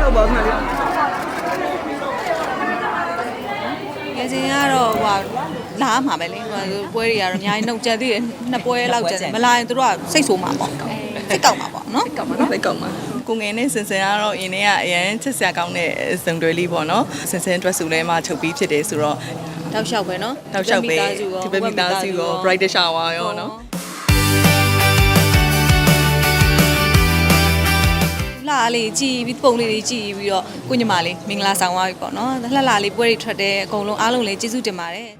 ချက်တော့ပါဦးမလေးငယ်စဉ်ကတော့ဟိုဟာလာမှာပဲလေဟိုပွဲတွေကတော့အများကြီးနှုတ်ကြသေးတယ်နှစ်ပွဲလောက်ကြတယ်မလာရင်တို့ကစိတ်ဆိုးမှာပေါ့စိတ်ကောက်မှာပေါ့နော်ကောင်းပါနော်လက်ကောင်းပါကိုငယ်နဲ့စင်စင်ကတော့အရင်ထဲကအရန်ချစ်စရာကောင်းတဲ့ဇုံတွေလေးပေါ့နော်စင်စင်အတွက်စုလဲမှချုပ်ပြီးဖြစ်တယ်ဆိုတော့တောက်လျှောက်ပဲနော်တောက်လျှောက်ပဲဒီဘက်မိသားစုရော bright shower ရောနော် လှလေးကြည်ပြီးပုံလေးတွေကြည်ပြီးတော့ကိုညီမလေးမင်္ဂလာဆောင်သွားပြီပေါ့နော်လှလှလေးပွဲတွေထွက်တယ်အကုန်လုံးအားလုံးလည်းကျေးဇူးတင်ပါတယ်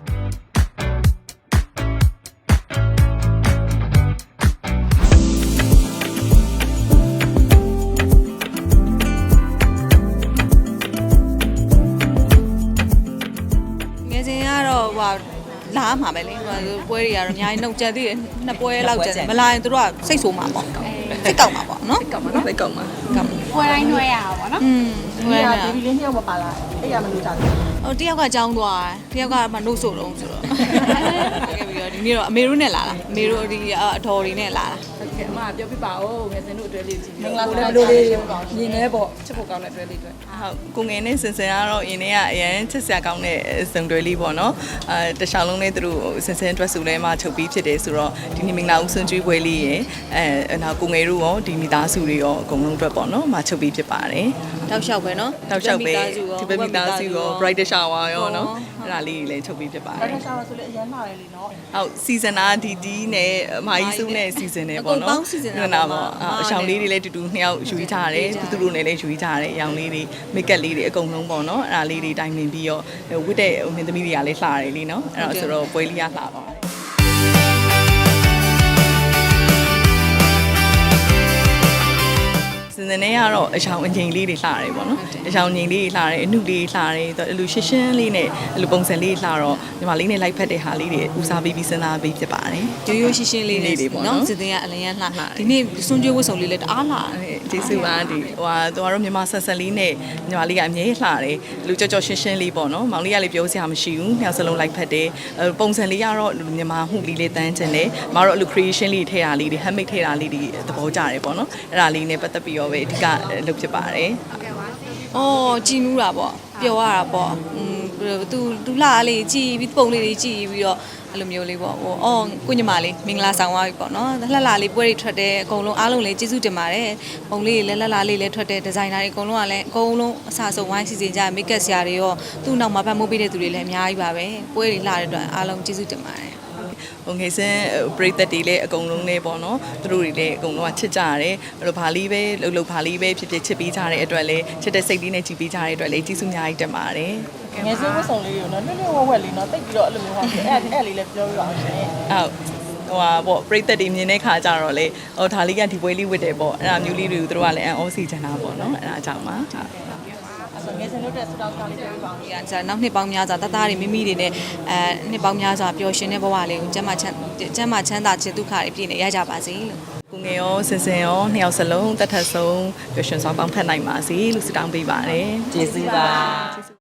ငယ်စဉ်ကတော့ဟိုဟာလာမှာပဲလေဟိုပွဲတွေကတော့အများကြီးနှုတ်ကြသေးတယ်နှစ်ပွဲလောက်ကြတယ်မလာရင်တို့ကစိတ်ဆိုးမှာပေါ့စိတ်ကောက်မှာပေါ့နော်ကောင်းပါနော်လက်ကောင်းပါကောက် ပွဲတိုင်းနှွှဲရတာပေါ့နော်อืมဟိုဒီကကဒီဒီလေးနှစ်ယောက်မပါလာအဲ့ရမလို့ကြတယ်ဟိုတယောက်ကကြောင်းသွားတယ်တယောက်ကမှနှုတ်ဆိုတော့ဆိုတော့ခဲ့ပြီးတော့ဒီနေ့တော့အမေတို့နဲ့လာတာအမေတို့ဒီအတော်တွေနဲ့လာတာဟုတ် ကဲ့အမပြောပြပါဦးငယ်စဉ်တို့အတွဲလေးကြည့်မင်္ဂလာပါဘယ်လိုလေးမြင်နေပေါ့ချစ်ဖို့ကောင်းတဲ့အတွဲလေးတွေဟုတ်ကိုငယ်နဲ့စင်စင်ကတော့အရင်ထဲကအရန်ချစ်စရာကောင်းတဲ့ဇုံတွေလေးပေါ့နော်အဲတခြားလုံးလေးသူတို့စင်စင်အတွက်စုလဲမှချုပ်ပြီးဖြစ်တယ်ဆိုတော့ဒီနေ့မင်္ဂလာဦးဆွန်ကျွေးပွဲလေးရယ်အဲနောက်ကိုငယ်တို့ရောဒီမိသားစုတွေရောအကုန်လုံးအတွက်ပေါ့နော်မှချုပ်ပြီးဖြစ်ပါတယ် တောက်လျှောက်ပဲနော်တောက်လျှောက်ပဲဒီဘက်မိသားစုရော bright shower ရောနော်ဟုတ်အဲ့ဒါလေးတွေလည်းချုပ်ပြီးဖြစ်ပါတအဲ့ယ်ဒါရှာပါဆိုလေအရန်လာတယ်လीနော်ဟုတ်စီဇန်နာဒီဒီနဲ့အမကြီးစုနဲ့စီဇန်နဲ့ပေါ့အကုန်ပေါနော်င်း season တာနာပေါ့ပေါ့နော်အရှောင်းလေးတွေလည်းတူတူနှစ်ယောက်ယူကြတယ်ယူကြတယ်သူတို့နဲ့လည်းယူကြတယ်ရောင်လေးတွေမိတ်ကပ်လေးတွေအကုန်လုံးပေါ့နော်အဲ့ဒါလေးတွေတိုင်ပင်ပြီးတော့ဝတ်တဲ့ဟိုမင်းသမီးတွေကလည်းလှတယ်လीနော်အဲ့တော့ဆိုတော့ပွဲလေးကလှပါတယ် တော့အရှောင်းအငိမ်လေးတွေလှတယ်ပေါ့နော်အရှောင်းငိမ်လေးတွေလှတယ်အနုလေးလှတယ်အဲ့လိုရှင်းရှင်းလေးနဲ့အဲ့လိုပုံစံလေးလှတော့ညီမလေးနဲ့လိုက်ဖက်တဲ့ဟာလေးတွေဦးစားပေးပြီးစဉ်းစားပေးဖြစ်ပါတယ်ရိုးရိုးရှင်းရှင်းလေးလေးတွေပေါ့နော်နော်စစ်တင်ကအလင်းရလှဒီနေ့စွန်ကျွေးဝတ်စုံလေးလည်းတအားလှအဲ့ကျေးဇူးပါဒီဟိုဟာတို့ကတော့မြန်မာဆက်ဆက်လေးနဲ့ညီမလေးကအမြဲလှတယ်လူကြော်ကြော်ရှင်းရှင်းလေးပေါ့နော်မောင်လေးကလည်းပြောစရာမရှိဘူးမြောက်စလုံးလိုက်ဖက်တယ်အဲ့ပုံစံလေးကတော့မြန်မာမှုလေးလေးတန်းချင်တယ်မတို့အဲ့လို creation လေးထည့်တာလေးတွေ handmade ထည့်တာလေးတွေသဘောကျတယ်ပေါ့နော်အဲ့ဒါလေးနဲ့ပတ်သက်ပြီးတော့ပဲအဓိကလုပ်ဖြစ်ပါတယ်အော်ကြည်နူးတာပေါ့ပျော်ရတာပေါ့อืมသူသူလှလေးကြည်ပြီးပုံလေးတွေကြည်ပြီးတော့အဲ့လိုမျိုးလေးပေါ့ဟိုအော်ကိုညီမလေးမင်္ဂလာဆောင်သွားပြီပေါ့နော်လှလှလေးပွဲတွေထွက်တယ်အကုန်လုံးအားလုံးလည်းကျေးဇူးတင်ပါတယ်ပုံလေးတွေလည်းလှလှလေးလည်းထွက်တယ်ဒီဇိုင်နာတွေအကုန်လုံးကလည်းအကုန်လုံးအစားဆုံးဝိုင်းစီစဉ်ကြမိတ်ကပ်ဆရာတွေရောသူ့နောက်မှာဖတ်မိုးပေးတဲ့သူတွေလည်းအများကြီးပါပဲပွဲတွေလှတဲ့အတွက်အားလုံးကျေးဇူးတင်ပါတယ် ဟိုငယ်စင်းပရိသတ်တွေလည်းအကုန်လုံးလည်းပေါ့နော်သူတို့တွေလည်းအကုန်လုံးကချစ်ကြရတယ်အဲ့လိုဘာလေးပဲလှုပ်လှုပ်ဘာလေးပဲဖြစ်ဖြစ်ချစ်ပြီးကြတဲ့အတွက်လည်းချစ်တဲ့စိတ်လေးနဲ့ကြည်ပြီးကြတဲ့အတွက်လည်းကျေးဇူးအများကြီးတင်ပါတယ်ငယ်စဉ်ဝတ်ဆောင်လေးကိုနော်နည်းနည်းဝက်ဝက်လေးနော်တိတ်ပြီးတော့အဲ့လိုမျိုးဟောအဲ့အဲ့လေးလည်းပြောပြပါအောင်ရှင်ဟုတ်ဟိုဟာပေါ့ပရိသတ်တွေမြင်တဲ့ခါကျတော့လေဟိုဒါလေးကဒီပွဲလေးဝတ်တယ်ပေါ့အဲ့ဒါမျိုးလေးတွေကိုသူတို့ကလည်းအန်အောစီချင်တာပေါ့နော်အဲ့ဒါကြောင့်ပါဟုတ်အဲ့ ဆိုငယ်စဉ်တို့တဲ့စတောက်စကားလေးပြောပြပါအောင်ဒီကကြာနောက်နှစ်ပေါင်းများစွာတသားတွေမိမိတွေနဲ့အဲနှစ်ပေါင်းများစွာပျော်ရွှင်တဲ့ဘဝလေးကိုကျမ်းမာချမ်းကျမ်းမာချမ်းသာခြင်းဒုက္ခတွေပြည့်နေရကြပါစေလို့ကိုငယ်ရောစင်စင်ရောနှစ်ယောက်စလုံးတတ်ထပ်ဆုံးပျော်ရွှင်စွာပေါင်းဖက်နိုင်ပါစေလို့ဆုတောင်းပေးပါတယ်ကျေးဇူးပါကျေးဇူး